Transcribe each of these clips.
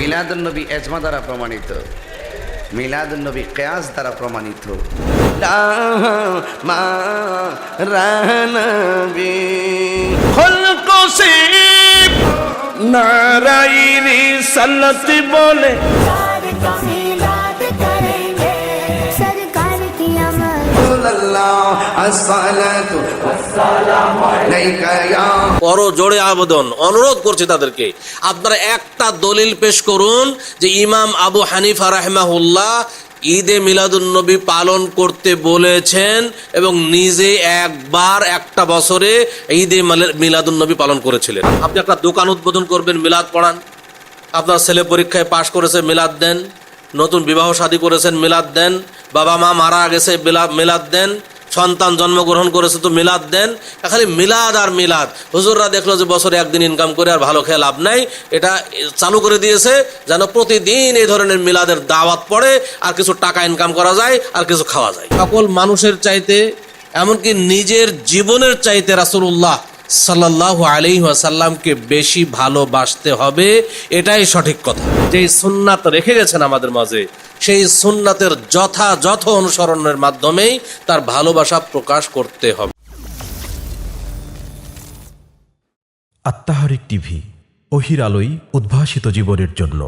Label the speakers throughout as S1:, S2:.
S1: Milad-un-Nabi asthma দ্বারা প্রমাণিত। মিলাদুন্নবী কেয়াস দ্বারা প্রমাণিত। মা রানবী।
S2: খলক সে নারায়ণী সাল্লাতি বলে।
S3: বড় জোরে আবেদন, অনুরোধ করছি তাদেরকে। আপনারা একটা দলিল পেশ করুন যে ইমাম আবু হানিফা রাহমাহুল্লাহ ঈদে মিলাদুন্নবী পালন করতে বলেছেন এবং নিজে একবার একটা বছরে ঈদে মিলাদুন্নবী পালন করেছিলেন। আপনি একটা দোকান উদ্বোধন করবেন, মিলাদ পড়ান। আপনার ছেলে পরীক্ষায় পাশ করেছে, মিলাদ দেন। নতুন বিবাহ শাদী করেছেন, মিলাদ দেন। বাবা মা মারা গেছে, মিলাদ দেন, সন্তান জন্মগ্রহণ করেছে তো মিলাদ দেন, খালি মিলাদ আর মিলাদ। হুজুররা দেখল যে বছরে একদিন ইনকাম করে আর ভালো খেয়ে লাভ নাই, এটা চালু করে দিয়েছে যেন প্রতিদিন এই ধরনের মিলাদের দাওয়াত পড়ে, আর কিছু টাকা ইনকাম করা যায়, আর কিছু খাওয়া যায়। সকল মানুষের চাইতে, এমনকি নিজের জীবনের চাইতে রাসূলুল্লাহ সাল্লাল্লাহু আলাইহি ওয়াসাল্লামকে বেশি ভালোবাসতে হবে, এটাই সঠিক কথা। যেই সুন্নাত রেখে গেছেন আমাদের মাঝে সেই সুন্নাতের যথাযথ অনুসরণের মাধ্যমেই তার ভালোবাসা প্রকাশ করতে হবে।
S4: আত্মাহারিক টিভি অহির আলোয় উদ্ভাসিত জীবনের জন্য।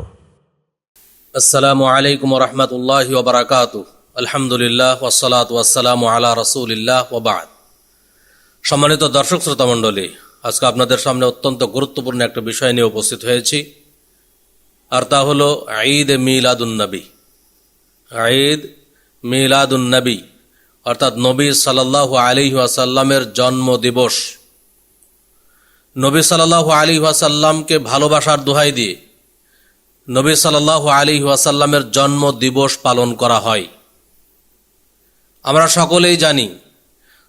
S3: আসসালামু আলাইকুম রহমতুল্লাহ ওবরাকাতু আলহামদুলিল্লাহ ওসালাত ওয়াসালামু আলা রসুলিল্লাহ ওবাদ সম্মানিত দর্শক শ্রোতা মণ্ডলী আজকে আপনাদের সামনে অত্যন্ত গুরুত্বপূর্ণ একটা বিষয় নিয়ে উপস্থিত হয়েছি আর তা হলো ঈদ মিলাদুন্নবী ঈদ মিলাদুন্নবী অর্থাৎ নবী সাল্লাল্লাহু আলাইহি ওয়াসাল্লামের জন্ম দিবস নবী সাল্লাল্লাহু আলাইহি ওয়াসাল্লামকে ভালোবাসার দোহাই দিয়ে নবী সাল্লাল্লাহু আলাইহি ওয়াসাল্লামের জন্ম দিবস পালন করা হয়। আমরা সকলেই জানি,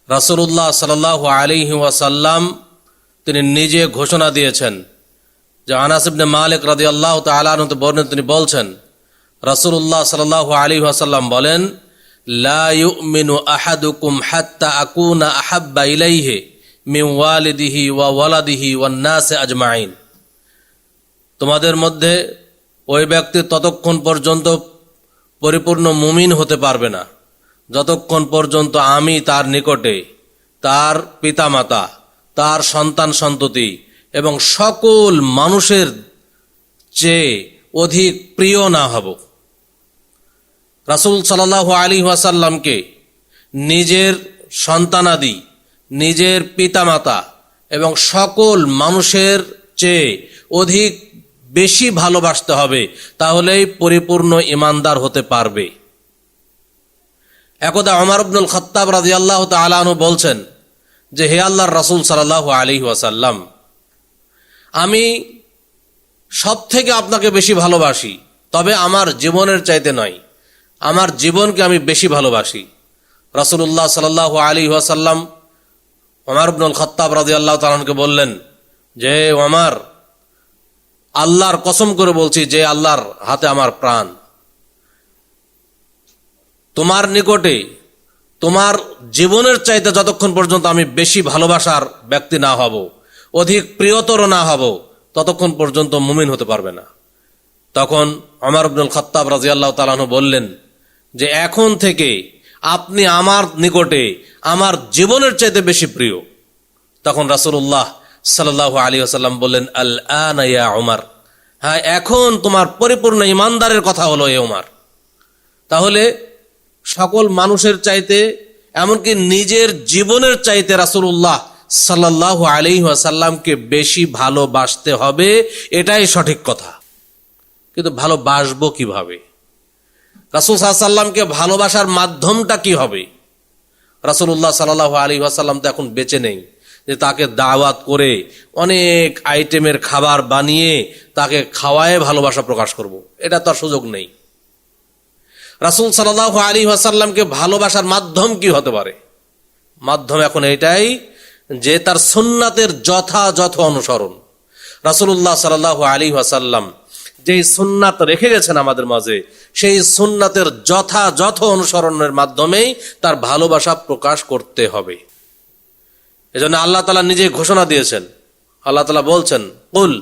S3: রাসূলুল্লাহ সাল্লাল্লাহু আলাইহি ওয়াসাল্লাম তিনি নিজে ঘোষণা দিয়েছেন যে আনাস ইবনে মালিক রাদিয়াল্লাহু আল্লাহ আনহু বর্ণিত তিনি বলছেন রাসূলুল্লাহ সাল্লাল্লাহু আলী ওয়াসাল্লাম বলেন, লা ইউমিনু আহাদুকুম হাত্তা আকুনা আহাব্বা ইলাইহি মিন ওয়ালিদিহি ওয়া ওয়ালাদিহি ওয়ান নাস আজমাইন। তোমাদের মধ্যে ওই ব্যক্তি ততক্ষণ পর্যন্ত পরিপূর্ণ মুমিন হতে পারবে না। যতক্ষণ পর্যন্ত আমি তার নিকটে তার পিতামাতা, তার সন্তান সন্ততি এবং সকল মানুষের চেয়ে অধিক প্রিয় না হব। রাসুল সাল্লাহ আলী ওয়াসাল্লামকে নিজের সন্তানাদি, নিজের পিতামাতা এবং সকল মানুষের চেয়ে অধিক বেশি ভালোবাসতে হবে, তাহলেই পরিপূর্ণ ইমানদার হতে পারবে। একদা অমর আব্দুল খত্তাব রাজি আল্লাহ তালাহু বলছেন যে, হে আল্লাহর রাসুল সাল্লাহ আলী ওয়াসাল্লাম, আমি সব থেকে আপনাকে বেশি ভালোবাসি, তবে আমার জীবনের চাইতে নয়। আমার জীবনকে আমি বেশি ভালোবাসি। রাসুল্লাহ সাল্লাহ আলী ওয়াসাল্লাম ওমর আব্দুল খত্তাব রাজি আল্লাহ তালকে বললেন, যে ওমর, আল্লাহর কসম করে বলছি যে আল্লাহর হাতে আমার প্রাণ। তোমার নিকটে তোমার জীবনের চাইতে যতক্ষণ পর্যন্ত আমি বেশি ভালোবাসার ব্যক্তি না হব, অধিক প্রিয়তর না হব, ততক্ষণ পর্যন্ত মুমিন হতে পারবে না। তখন অমর আব্দুল খত্তাব রাজি আল্লাহ তালাহু বললেন যে এখন থেকে আপনি আমার নিকটে, আমার জীবনের চাইতে বেশি প্রিয়। তখন রাসুল্লাহ সাল্লাহ আলী আসাল্লাম বললেন আল আনাইয়া ওমার হ্যাঁ এখন তোমার পরিপূর্ণ ইমানদারের কথা হলো এ ওমার তাহলে সকল মানুষের চাইতে, এমনকি নিজের জীবনের চাইতে রাসুল্লাহ সাল্লাহ আলী আসাল্লামকে বেশি ভালোবাসতে হবে, এটাই সঠিক কথা। কিন্তু ভালোবাসবো কীভাবে? রাসুল সাল্লামকে ভালোবাসার মাধ্যমটা কি হবে? রাসুল্লাহ সাল্লাহ আলী আসাল্লাম তো এখন বেঁচে নেই। যে তাকে দাওয়াত করে অনেক আইটেমের খাবার বানিয়ে তাকে খাওয়ায় ভালোবাসা প্রকাশ করব। এটা তো সুযোগ নেই। রাসুল সাল্লাহ আলী আসাল্লামকে ভালোবাসার মাধ্যম কি হতে পারে? মাধ্যম এখন এটাই যে তার সুন্নাতের যথাযথ অনুসরণ। রাসুল্লাহ সাল্লাহ আলী আসাল্লাম যেই সুন্নাত রেখে গেছেন আমাদের মাঝে, সেই সুন্নাতের যথাযথ অনুসরণের মাধ্যমেই তার ভালোবাসা প্রকাশ করতে হবে। এজন্য আল্লাহ তালা নিজে ঘোষণা দিয়েছেন। আল্লাহ তালা বলছেন, কুল,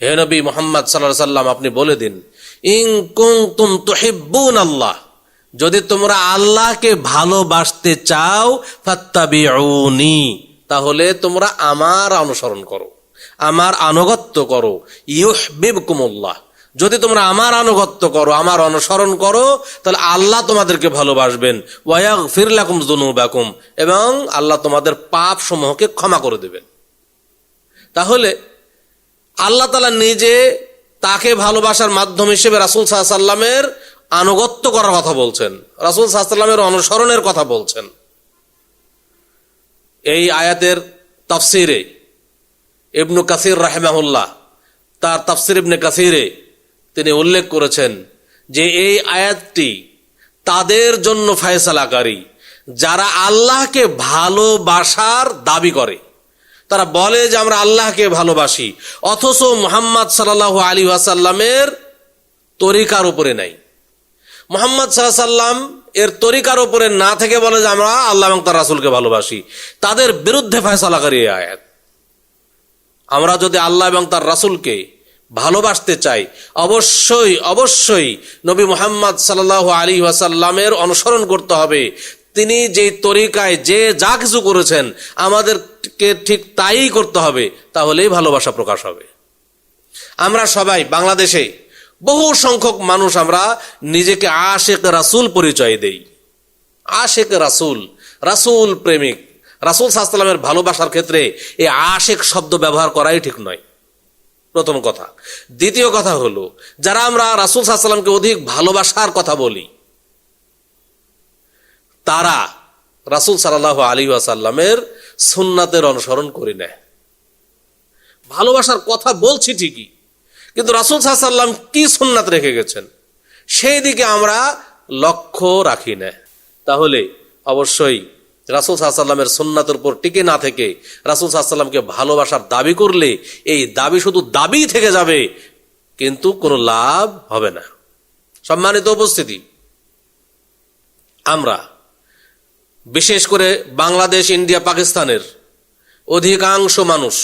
S3: হে নবী মোহাম্মদ সাল্লাহ সাল্লাম, আপনি বলে দিন ইং কুম তুহিব্বুন আল্লাহ, যদি তোমরা আল্লাহকে ভালোবাসতে চাও তাহলে তোমরা আমার অনুসরণ করো, আমার আনুগত্য করো, ইউহবিবকুমুল্লাহ। যদি তোমরা আমার আনুগত্য করো, আমার অনুসরণ করো, তাহলে আল্লাহ তোমাদেরকে ভালোবাসবেন। ওয়াগ ফিরলাকুম জুনুবাকুম এবং আল্লাহ তোমাদের পাপ সমূহকে ক্ষমা করে দেবেন। তাহলে আল্লাহ তালা নিজে তাকে ভালোবাসার মাধ্যম হিসেবে রাসুল সাল্লামের আনুগত্য করার কথা বলছেন। রাসুল সাল্লামের অনুসরণের কথা বলছেন। এই আয়াতের তফসিরে ইবনু কাসির রাহেমাহুল্লাহ, তার তাফসির ইবনে কাসিরে তিনি উল্লেখ করেছেন যে এই আয়াতটি তাদের জন্য ফয়সালাকারী, যারা আল্লাহকে ভালোবাসার দাবি করে। তারা বলে যে আমরা আল্লাহকে ভালোবাসি, অথচ মোহাম্মদ সাল্লাহ আলী ওয়াসাল্লামের তরিকার উপরে নাই। মোহাম্মদ সাল্লাম এর তরিকার উপরে না থেকে বলে যে আমরা আল্লাহ এবং তার রাসুলকে ভালোবাসি। তাদের বিরুদ্ধে ফয়সালাকারী আয়াত। আমরা যদি আল্লাহ এবং তার রাসুলকে ভালোবাসতে চাই। অবশ্যই অবশ্যই নবী মোহাম্মদ সাল্লাহ আলী ওয়াসাল্লামের অনুসরণ করতে হবে। তিনি যে তরিকায় যে যা কিছু করেছেন, আমাদেরকে ঠিক তাই করতে হবে, তাহলেই ভালোবাসা প্রকাশ হবে। আমরা সবাই বাংলাদেশে বহু সংখ্যক মানুষ আমরা নিজেকে আশেক রাসুল পরিচয় দেই। আশেক রাসুল রাসুল প্রেমিক। রাসুল সাহসালামের ভালোবাসার ক্ষেত্রে এই আশেক শব্দ ব্যবহার করাই ঠিক নয়। প্রথম কথা। দ্বিতীয় কথা হলো, যারা আমরা রাসুল সাহসালামকে অধিক ভালোবাসার কথা বলি, তারা রাসুল সাল্লাহ আলী আসাল্লামের সুন্নাতের অনুসরণ করি না ভালোবাসার কথা বলছি ঠিকই, কিন্তু রাসুল সাল্লাম কি সুন্নাত রেখে গেছেন, সেই দিকে আমরা লক্ষ্য রাখি না। তাহলে অবশ্যই রাসুল সাল্লামের সুন্নাতের উপর টিকে না থেকে রাসুল সাল্লামকে ভালোবাসার দাবি করলে এই দাবি শুধু দাবি থেকে যাবে, কিন্তু কোনো লাভ হবে না। সম্মানিত উপস্থিতি, আমরা বিশেষ করে বাংলাদেশ, ইন্ডিয়া, পাকিস্তানের অধিকাংশ মানুষ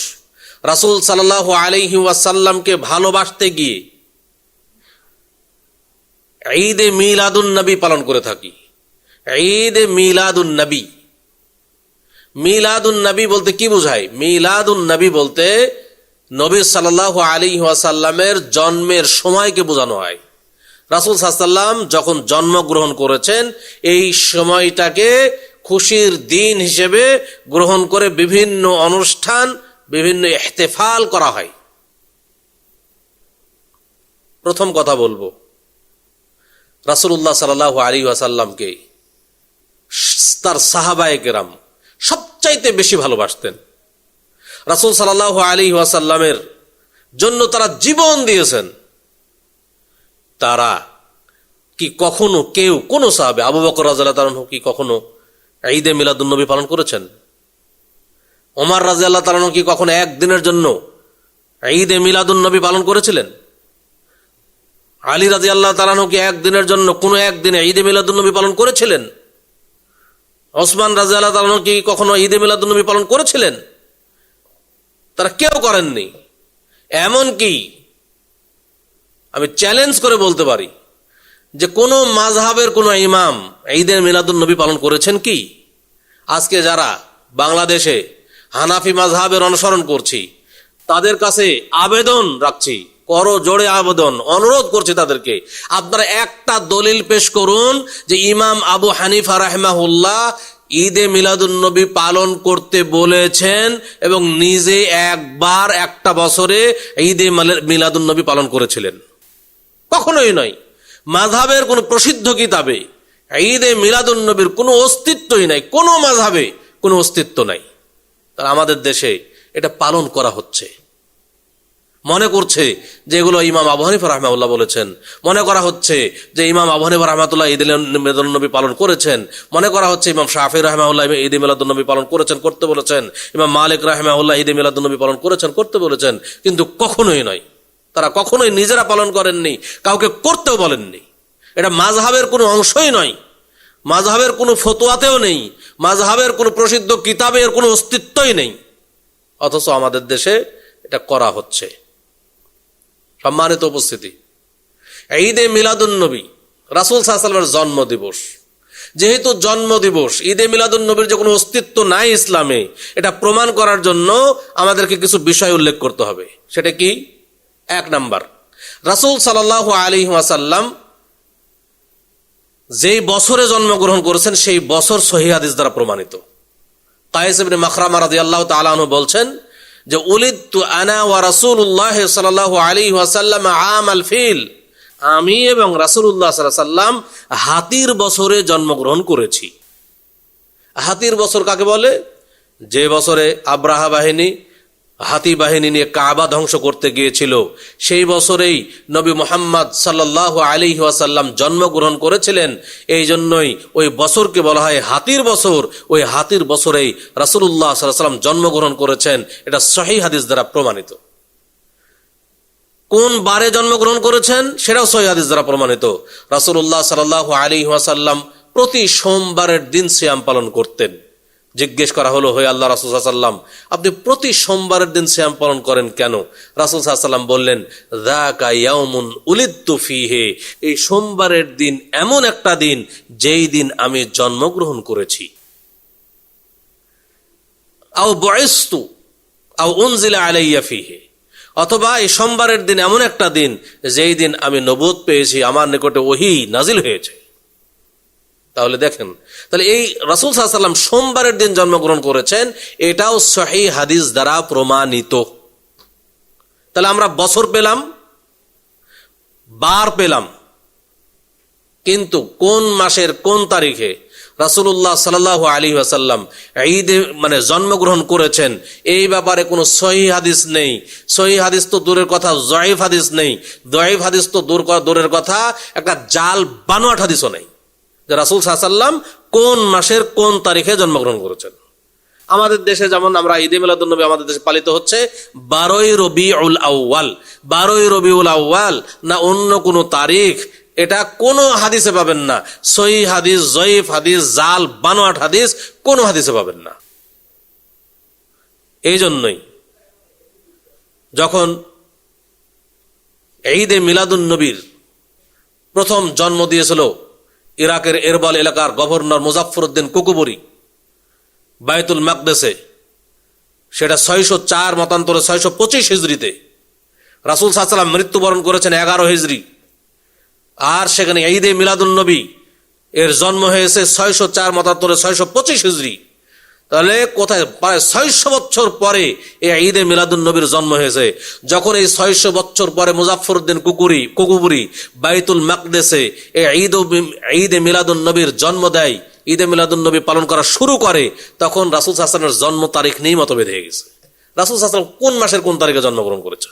S3: রাসুল সাল্লাহ আলহি ওয়াসাল্লামকে ভালোবাসতে গিয়ে ঈদে মিলাদুন নবী পালন করে থাকি। ঈদে মিলাদুন নবী মিলাদুন নবী বলতে কি বোঝায়? মিলাদুন নবী বলতে নবী সাল্লাহ আলী ওয়াসাল্লামের জন্মের সময়কে বোঝানো হয়। রাসুল সাল্লাম যখন জন্মগ্রহণ করেছেন, এই সময়টাকে খুশির দিন হিসেবে গ্রহণ করে বিভিন্ন অনুষ্ঠান, বিভিন্ন ইহতেফাল করা হয়। প্রথম কথা বলব রাসুল্লাহ সাল্লাহ আলী ওয়াসাল্লামকে, তার সাহাবায় কেরাম সবচাইতে বেশি ভালোবাসতেন। রাসুল সাল্লাহ আলী ওয়াসাল্লামের জন্য তারা জীবন দিয়েছেন। তারা কি কখনো কেউ, কোন সাহাবে, আবু বকর রাজা তালন কি কখনো ঈদে মিলাদুন্নবী পালন করেছেন? ওমার রাজা আল্লাহ তালন কি কখনো একদিনের জন্য ঈদে মিলাদুন্নবী পালন করেছিলেন? আলী রাজি আল্লাহ তালানু কি একদিনের জন্য কোনো একদিনে ঈদে মিলাদুন্নবী পালন করেছিলেন? ওসমান রাজা আল্লাহ তালানু কি কখনো ঈদে মিলাদুন্নবী পালন করেছিলেন? তারা কেউ করেননি। এমন কি? আমি চ্যালেঞ্জ করে বলতে পারি যে কোনো মাঝহাবের কোনো ইমাম ঈদের মিলাদুল নবী পালন করেছেন কি? আজকে যারা বাংলাদেশে হানাফি মাঝহাবের অনুসরণ করছি, তাদের কাছে আবেদন রাখছি করো জোরে আবেদন, অনুরোধ করছি তাদেরকে। আপনারা একটা দলিল পেশ করুন যে ইমাম আবু হানিফা রাহমাহুল্লাহ ঈদে মিলাদুন্নবী পালন করতে বলেছেন এবং নিজে একবার একটা বছরে ঈদে মিলাদুন্নবী পালন করেছিলেন। কখনোই নয়। মাধাবের কোনো প্রসিদ্ধ কিতাবে ঈদে মিলাদুন্নবীর কোনো অস্তিত্বই নাই। কোনো মাঝাবে কোনো অস্তিত্ব নাই। তার আমাদের দেশে এটা পালন করা হচ্ছে। মনে করছে যে এগুলো ইমাম আবু হানিফা রহমাউল্লাহ বলেছেন। মনে করা হচ্ছে যে ইমাম আবু রহমাতুল্লাহ ঈদ নবী পালন করেছেন। মনে করা হচ্ছে ইমাম শাহি রহমাউল্লাহ ঈদ নবী পালন করেছেন, করতে বলেছেন। ইমাম মালিক রহমাউল্লাহ ঈদ নবী পালন করেছেন, করতে বলেছেন। কিন্তু কখনোই নয়, তারা কখনোই নিজেরা পালন করেননি, কাউকে করতেও বলেননি। এটা মাঝহাবের কোনো অংশই নয় মাঝহাবের কোনো ফতোয়াতেও নেই মাঝহাবের কোনো প্রসিদ্ধ কিতাবের কোনো অস্তিত্বই নেই। অথচ আমাদের দেশে এটা করা হচ্ছে। সম্মানিত উপস্থিতি। ঈদে মিলাদুন নবী রাসুল সাহসাল্লামের জন্ম দিবস যেহেতু জন্ম দিবস ঈদে মিলাদুন নবীর যে কোনো অস্তিত্ব নাই ইসলামে, এটা প্রমাণ করার জন্য আমাদেরকে কিছু বিষয় উল্লেখ করতে হবে। সেটা কি? এক নাম্বার, রাসুল সাল্লাহ আলী ওয়াসাল্লাম যেই বছরে জন্মগ্রহণ করেছেন, সেই বছর সহি হাদিস দ্বারা প্রমাণিত। কায়েস ইবনে মাখরামা রাদিয়াল্লাহু তাআলা আনহু বলছেন যে উলিদ তু আনা ওয়া রাসূলুল্লাহ সাল্লাল্লাহু আলাইহি ওয়াসাল্লাম আম আল ফিল। আমি এবং আলাইহি সাল্লাম হাতির বছরে জন্মগ্রহণ করেছি। হাতির বছর কাকে বলে? যে বছরে আব্রাহা বাহিনী হাতি বাহিনী নিয়ে কাবা ধ্বংস করতে গিয়েছিল। সেই বছরেই নবী মোহাম্মদ সাল্লাহ আলী ওয়াসাল্লাম জন্মগ্রহণ করেছিলেন। এই জন্যই ওই বছরকে বলা হয় হাতির বছর। ওই হাতির বছরেই রাসুল্লাহ সাল্লাম জন্মগ্রহণ করেছেন। এটা সহি হাদিস দ্বারা প্রমাণিত। কোন বারে জন্মগ্রহণ করেছেন সেটাও সহি হাদিস দ্বারা প্রমাণিত। রাসুল্লাহ সাল্লাহ আলী ওয়াসাল্লাম প্রতি সোমবারের দিন সিয়াম পালন করতেন। জিজ্ঞেস করা হলো হয়ে আল্লাহ রাসুল সাল্লাম আপনি প্রতি সোমবারের দিন শ্যাম পালন করেন কেন? রাসুল সাল্লাম বললেন ইয়াউমুন উলিদ্দু ফিহে, এই সোমবারের দিন এমন একটা দিন যেই দিন আমি জন্মগ্রহণ করেছি। আও বয়স্তু আলাইয়া অথবা এই সোমবারের দিন এমন একটা দিন যেই দিন আমি নবোধ পেয়েছি, আমার নিকটে ওহি নাজিল হয়েছে। তাহলে দেখেন, তাহলে এই রাসুল সাল্লাম সোমবারের দিন জন্মগ্রহণ করেছেন, এটাও সহি হাদিস দ্বারা প্রমাণিত। তাহলে আমরা বছর পেলাম, বার পেলাম, কিন্তু কোন মাসের কোন তারিখে রাসুল্লাহ সাল্লাহ আলী আসাল্লাম ঈদে মানে জন্মগ্রহণ করেছেন, এই ব্যাপারে কোনো সহি হাদিস নেই। সহি হাদিস তো দূরের কথা, জয়েফ হাদিস নেই। জয়ীফ হাদিস তো দূর দূরের কথা, একটা জাল বানোয়াট হাদিসও নেই। যে রাসুল সাল্লাম কোন মাসের কোন তারিখে জন্মগ্রহণ করেছেন? আমাদের দেশে যেমন আমরা ঈদে মিলাদুন্নবী আমাদের দেশে পালিত হচ্ছে বারোই রবি উল আউ্য়াল। বারোই রবি উল আউ্য়াল না অন্য কোনো তারিখ, এটা কোনো হাদিসে পাবেন না। সহি হাদিস, জয়ীফ হাদিস, জাল, বানোয়াট হাদিস কোনো হাদিসে পাবেন না। এই জন্যই যখন ঈদে মিলাদুন নবীর প্রথম জন্ম দিয়েছিল ইরাকের এরবাল এলাকার গভর্নর মুজাফর উদ্দিন কুকুবুরি বায়তুল মাকদেসে সেটা ছয়শো চার মতান্তরে ছয়শো পঁচিশ হিজড়িতে রাসুল সাহসাল্লাম মৃত্যুবরণ করেছেন এগারো হিজড়ি। আর সেখানে ঈদে মিলাদুল নবী এর জন্ম হয়েছে ছয়শো চার মতান্তরে ছয়শো পঁচিশ হিজড়ি। তাহলে কোথায়? প্রায় ছয়শো বছর পরে এই ঈদে মিলাদুল নবীর জন্ম হয়েছে। যখন এই ছয়শো বছর পরে মুজাফরউদ্দিন কুকুরি কুকুবুরি বাইতুল মাকদেসে এই ঈদ ঈদে মিলাদুল নবীর জন্ম দেয়, ঈদে মিলাদুল নবী পালন করা শুরু করে, তখন রাসুল হাসানের জন্ম তারিখ নিয়েই মতভেদ হয়ে গেছে। রাসুল হাসান কোন মাসের কোন তারিখে জন্মগ্রহণ করেছে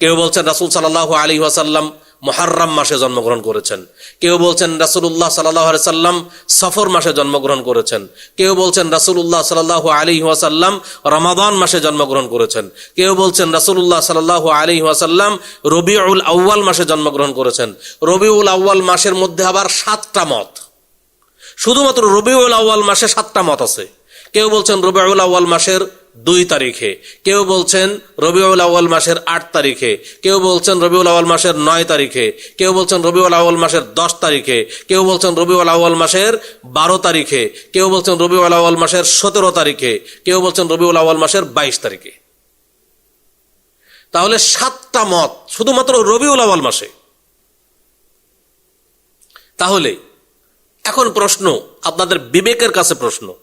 S3: কেউ বলছেন রাসুল সাল্লাহ আলী ওয়াসাল্লাম মহার্রাম মাসে জন্মগ্রহণ করেছেন। কেউ বলছেন রাসুল্লাহ সাল্লাহ সাল্লাম সফর মাসে জন্মগ্রহণ করেছেন। কেউ বলছেন রাসুল্লাহ সাল্লাহ আলী ওয়াসাল্লাম রমাদান মাসে জন্মগ্রহণ করেছেন। কেউ বলছেন রাসুল্লাহ সাল্লাহ আলী ওয়াসাল্লাম রবিউল আউ্য়াল মাসে জন্মগ্রহণ করেছেন। রবিউল আউ্য়াল মাসের মধ্যে আবার সাতটা মত। শুধুমাত্র রবিউল আউ্য়াল মাসে সাতটা মত আছে। কেউ বলছেন রবিউল আউ্য়াল মাসের দুই তারিখে। কেউ বলছেন রবিউল আউ্য়াল মাসের আট তারিখে। কেউ বলছেন রবিউল আউ্য়াল মাসের নয় তারিখে। কেউ বলছেন রবিউল আউ্য়াল মাসের দশ তারিখে। কেউ বলছেন রবিউল আউ্য়াল মাসের বারো তারিখে। কেউ বলছেন রবিউল আউ্য়াল মাসের সতেরো তারিখে। কেউ বলছেন রবিউল আউ্য়াল মাসের বাইশ তারিখে। তাহলে সাতটা মত শুধুমাত্র রবিউল আউ্য়াল মাসে। তাহলে এখন প্রশ্ন, আপনাদের বিবেকের কাছে প্রশ্ন।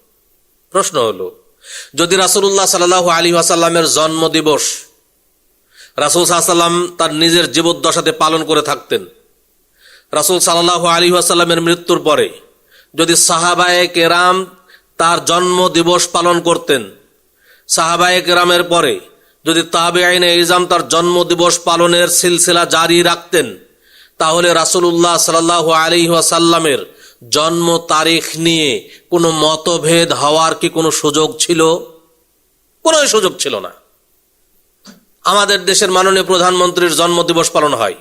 S3: প্রশ্ন হলো যদি রাসুল্লাহ সাল্লাহ আলী আসাল্লামের জন্ম দিবস রাসুল সাল্লাম তার নিজের জীবদ্দশাতে পালন করে থাকতেন, রাসুল সাল্লাহ আলী আসাল্লামের মৃত্যুর পরে যদি সাহাবায়ে কেরাম তার জন্ম দিবস পালন করতেন, সাহাবায়ে কেরামের পরে যদি তাবে আইনে ইজাম তার জন্ম দিবস পালনের সিলসিলা জারি রাখতেন, তাহলে রাসুল্লাহ সাল্লাহ আলী আসাল্লামের জন্ম তারিখ নিয়ে কোনো মতভেদ হওয়ার কি কোনো সুযোগ ছিল? কোনো সুযোগ ছিল না। আমাদের দেশের মাননীয় প্রধানমন্ত্রীর জন্মদিবস পালন হয়।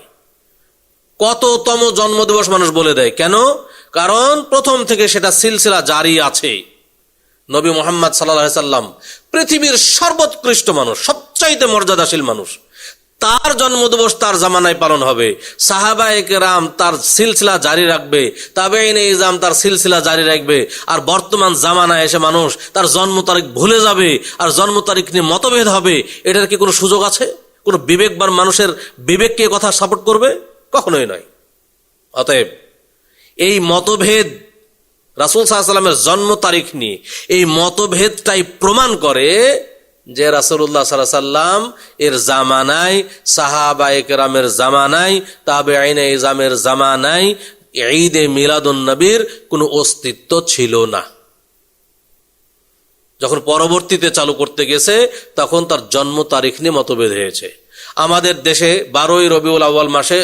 S3: কততম জন্মদিবস মানুষ বলে দেয়? কেন? কারণ প্রথম থেকে সেটা সিলসিলা জারি আছে। নবী মোহাম্মদ সাল্লাহ সাল্লাম পৃথিবীর সর্বোৎকৃষ্ট মানুষ, সবচাইতে মর্যাদাশীল মানুষ। তার জন্মদিবস তার জামানায় পালন হবে। সাহাবা রাম তার সিলসিলা জারি রাখবে। তবে ইজাম তার সিলসিলা জারি রাখবে। আর বর্তমান জামানায় এসে মানুষ তার জন্ম তারিখ ভুলে যাবে আর জন্ম তারিখ নিয়ে মতভেদ হবে, এটার কি কোনো সুযোগ আছে? কোনো বিবেকবান মানুষের বিবেককে কথা সাপোর্ট করবে? কখনোই নয়। অতএব এই মতভেদ রাসুল সাহা সাল্লামের জন্ম তারিখ নিয়ে এই মতভেদটাই প্রমাণ করে যে রাসুল্লাহ সাল্লাহ সাল্লাম এর জামানায় সাহাবা একরামের জামানায় তাবে আইনে ইজামের জামানায় ঈদে মিলাদুন নবীর কোনো অস্তিত্ব ছিল না। যখন পরবর্তীতে চালু করতে গেছে, তখন তার জন্ম তারিখ নিয়ে মতভেদ হয়েছে। আমাদের দেশে বারোই রবিউল আউ্য়াল মাসে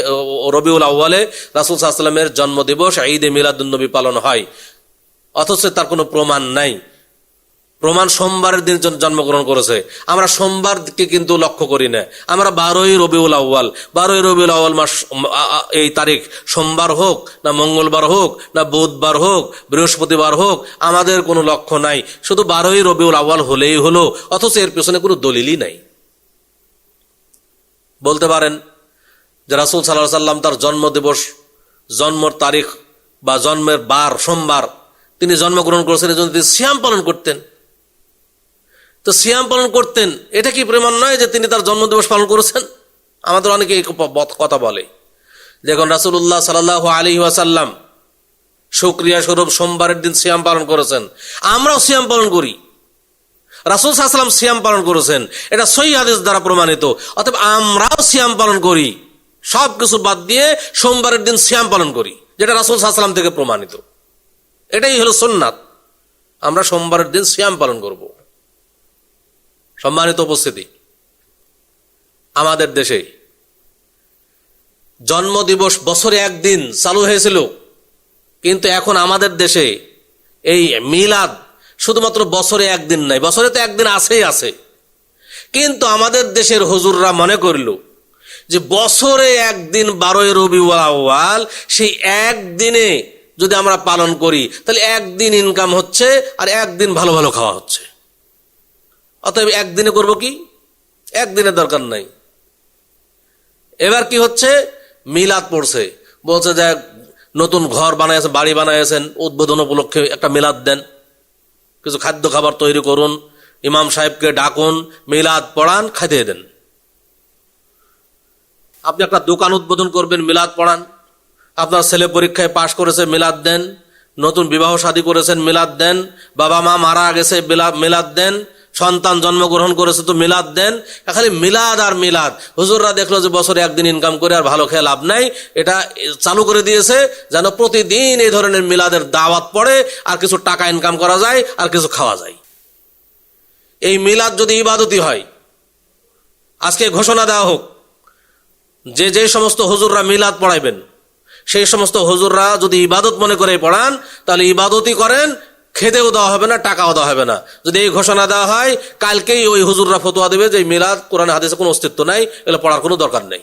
S3: রবিউল আউ্য়ালে রাসুল সাল্লামের জন্মদিবস ঈদে মিলাদুন্নবী পালন হয়। অথচ তার কোনো প্রমাণ নাই। প্রমাণ সোমবারের দিন জন্মগ্রহণ করেছে। আমরা সোমবারকে কিন্তু লক্ষ্য করি না। আমরা বারোই রবিউল আউ্য়াল। বারোই রবিউল আউ্য়াল মাস এই তারিখ। সোমবার হোক, না মঙ্গলবার হোক, না বুধবার হোক, বৃহস্পতিবার হোক, আমাদের কোনো লক্ষ্য নাই। শুধু বারোই রবিউল আউ্য়াল হলেই হলো, অথচ এর পেছনে কোনো দলিলই নাই। বলতে পারেন, যে রাসুল সাল্লাহ সাল্লাম তার জন্মদিবস, জন্মর তারিখ বা জন্মের বার, সোমবার তিনি জন্মগ্রহণ করেছেন, এই জন্য তিনি সিয়াম পালন করতেন। তো সিয়াম পালন করতেন। এটা কি প্রমাণ নয় যে তিনি তার জন্মদিবস পালন করেছেন? আমাদের অনেকে এই কথা বলে। দেখুন রাসুল্লাহ সাল্লাহ আলী ওয়াসাল্লাম সুক্রিয়া স্বরূপ সোমবারের দিন সিয়াম পালন করেছেন। আমরাও সিয়াম পালন করি। রাসুল সাহসালাম সিয়াম পালন করেছেন। এটা সই হাদিস দ্বারা প্রমাণিত। অতএব আমরাও সিয়াম পালন করি। সব কিছু বাদ দিয়ে সোমবারের দিন সিয়াম পালন করি, যেটা রাসুল সাহসালাম থেকে প্রমাণিত। এটাই হলো সোননাথ আমরা সোমবারের দিন সিয়াম পালন করব। সম্মানিত উপস্থিতি, আমাদের দেশে জন্মদিবস বছরে একদিন চালু হয়েছিল, কিন্তু এখন আমাদের দেশে এই মিলাদ শুধুমাত্র বছরে একদিন নাই, বছরে তো একদিন আছেই আছে। কিন্তু আমাদের দেশের হুজুররা মনে করল যে বছরে একদিন বারোই রবি আউয়াল, সেই একদিনে যদি আমরা পালন করি, তাহলে একদিন ইনকাম হচ্ছে আর একদিন ভালো ভালো খাওয়া হচ্ছে। অতএব একদিনে করব কি? একদিনের দরকার নাই। এবার কি হচ্ছে? মিলাদ পড়ছে। বলছে যে নতুন ঘর বানাইছেন বাড়ি বানাইছেন উদ্বোধন উপলক্ষে একটা মিলাদ দেন। কিছু খাদ্য খাবার তৈরি করুন, ইমাম সাহেবকে ডাকুন, মিলাদ পড়ান খাইতে দেন। আপনি একটা দোকান উদ্বোধন করবেন, মিলাদ পড়ান। আপনার ছেলে পরীক্ষায় পাশ করেছে, মিলাদ দেন। নতুন বিবাহ শাদী করেছেন, মিলাদ দেন। বাবা মা মারা গেছে মিলা- মিলাদ দেন। সন্তান জন্মগ্রহণ করেছে তো মিলাদ দেন। খালি মিলাদ আর মিলাদ। হুজুররা দেখল যে বছরে একদিন ইনকাম করে আর ভালো খেয়ে লাভ নাই। এটা চালু করে দিয়েছে যেন প্রতিদিন এই ধরনের মিলাদের দাওয়াত পড়ে, আর কিছু টাকা ইনকাম করা যায়, আর কিছু খাওয়া যায়। এই মিলাদ যদি ইবাদতি হয়, আজকে ঘোষণা দেওয়া হোক, যে যে সমস্ত হুজুররা মিলাদ পড়াইবেন, সেই সমস্ত হুজুররা যদি ইবাদত মনে করে পড়ান, তাহলে ইবাদতই করেন খেতেও দেওয়া হবে না, টাকাও দেওয়া হবে না। যদি এই ঘোষণা দেওয়া হয়, কালকেই ওই হুজুররা ফতোয়া দেবে যে মিলাদ, কোরআন হাদিসে কোনো অস্তিত্ব নাই, এগুলো পড়ার কোনো দরকার নেই।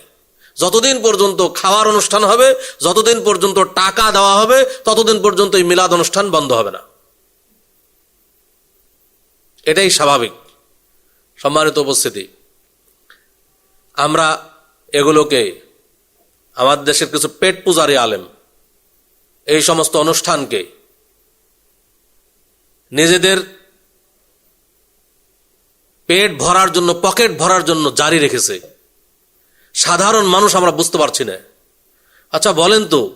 S3: যতদিন পর্যন্ত খাওয়ার অনুষ্ঠান হবে, যতদিন পর্যন্ত টাকা দেওয়া হবে, ততদিন পর্যন্ত এই মিলাদ অনুষ্ঠান বন্ধ হবে না। এটাই স্বাভাবিক। সম্মানিত উপস্থিতি, আমরা এগুলোকে, আমাদের দেশের কিছু পেট পূজারী আলেম, এই সমস্ত অনুষ্ঠানকে নিজেদের পেট ভরার জন্য, পকেট ভরার জন্য জারি রেখেছে। সাধারণ মানুষ আমরা বুঝতে পারছি না। আচ্ছা বলেন তো,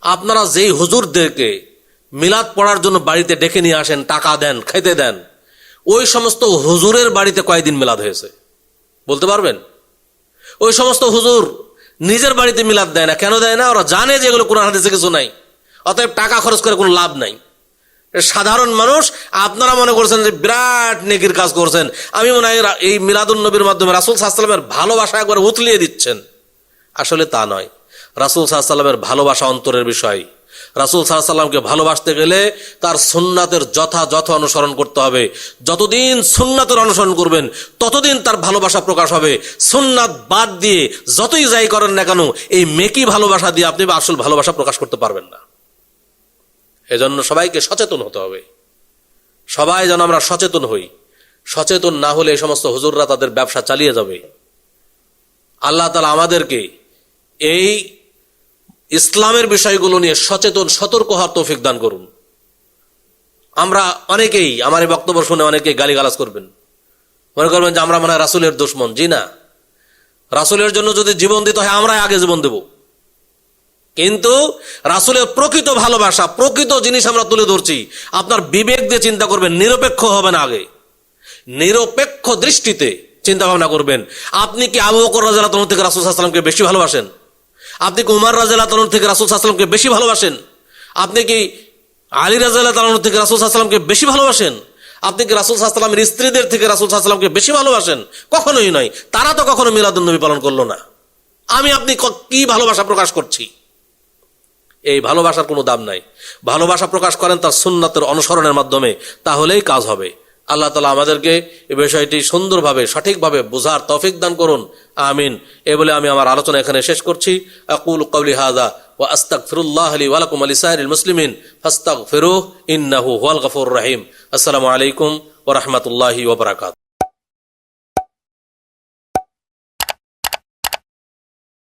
S3: আপনারা যেই হুজুরদেরকে মিলাদ পড়ার জন্য বাড়িতে ডেকে নিয়ে আসেন, টাকা দেন, খেতে দেন, ওই সমস্ত হুজুরের বাড়িতে কয়দিন মিলাদ হয়েছে? বলতে পারবেন? ওই সমস্ত হুজুর নিজের বাড়িতে মিলাদ দেয় না। কেন দেয় না? ওরা জানে যে এগুলো কোরআন হাদিসে কিছু নাই। অতএব টাকা খরচ করে কোনো লাভ নাই। সাধারণ মানুষ, আপনারা মনে করছেন যে বিরাট নেকির কাজ করছেন। আমি মনে হয় এই মিলাদুল নবীর মাধ্যমে রাসুল সাহসালামের ভালোবাসা একবার উতলিয়ে দিচ্ছেন। আসলে তা নয়। রাসুল সাহসাল্লামের ভালোবাসা অন্তরের বিষয়। রাসুল সাল্লামকে ভালোবাসতে গেলে তার সুন্নাতের যথাযথ অনুসরণ করতে হবে। যতদিন সুন্নাতের অনুসরণ করবেন, ততদিন তার ভালোবাসা প্রকাশ হবে। সুন্নাত বাদ দিয়ে যতই যাই করেন না কেন, এই মেকি ভালোবাসা দিয়ে আপনি আসল ভালোবাসা প্রকাশ করতে পারবেন না। এজন্য সবাইকে সচেতন হতে হবে। সবাই যেন আমরা সচেতন হই। সচেতন না হলে এই সমস্ত হুজুররা তাদের ব্যবসা চালিয়ে যাবে। আল্লাহ তালা আমাদেরকে এই ইসলামের বিষয়গুলো নিয়ে সচেতন, সতর্ক হওয়ার তৌফিক দান করুন। আমরা অনেকেই, আমার এই বক্তব্য শুনে অনেকেই গালিগালাজ করবেন। মনে করবেন যে আমরা মনে রাসুলের দুশ্মন, জি না। রাসুলের জন্য যদি জীবন দিতে হয়, আমরাই আগে জীবন দেব। কিন্তু রাসুলের প্রকৃত ভালোবাসা, প্রকৃত জিনিস আমরা তুলে ধরছি। আপনার বিবেক দিয়ে চিন্তা করবেন, নিরপেক্ষ হবেন আগে। নিরপেক্ষ দৃষ্টিতে চিন্তা ভাবনা করবেন। আপনি কি আবু বকর রাজা থেকে রাসুল সাল্লামকে বেশি ভালোবাসেন? আপনি কি উমার রাজা থেকে রাসুল সাল্লামকে বেশি ভালোবাসেন? আপনি কি আলী রাজা তালন থেকে রাসুল সাল্লামকে বেশি ভালোবাসেন? আপনি কি রাসুল সাল্লামের স্ত্রীদের থেকে রাসুল সাল্লামকে বেশি ভালোবাসেন? কখনোই নয়। তারা তো কখনো মিলাদুল নবী পালন করল না। আমি আপনি কি ভালোবাসা প্রকাশ করছি? এই ভালোবাসার কোনো দাম নাই। ভালোবাসা প্রকাশ করেন তার সুন্নাতের অনুসরণের মাধ্যমে, তাহলেই কাজ হবে। আল্লাহ তালা আমাদেরকে এই বিষয়টি সুন্দরভাবে, সঠিকভাবে বোঝার তফিক দান করুন। আমিন। এ বলে আমি আমার আলোচনা এখানে শেষ করছি। আকুল কৌলি হাদা ও আস্তাক ফিরুল্লাহ আলী ওয়ালাকুম আলী সাহির মুসলিমিন ফাস্তাক ফিরুহ ইন্নাহু হুয়াল গফুর রাহিম। আসসালামু আলাইকুম ও রহমতুল্লাহি ওবরাকাত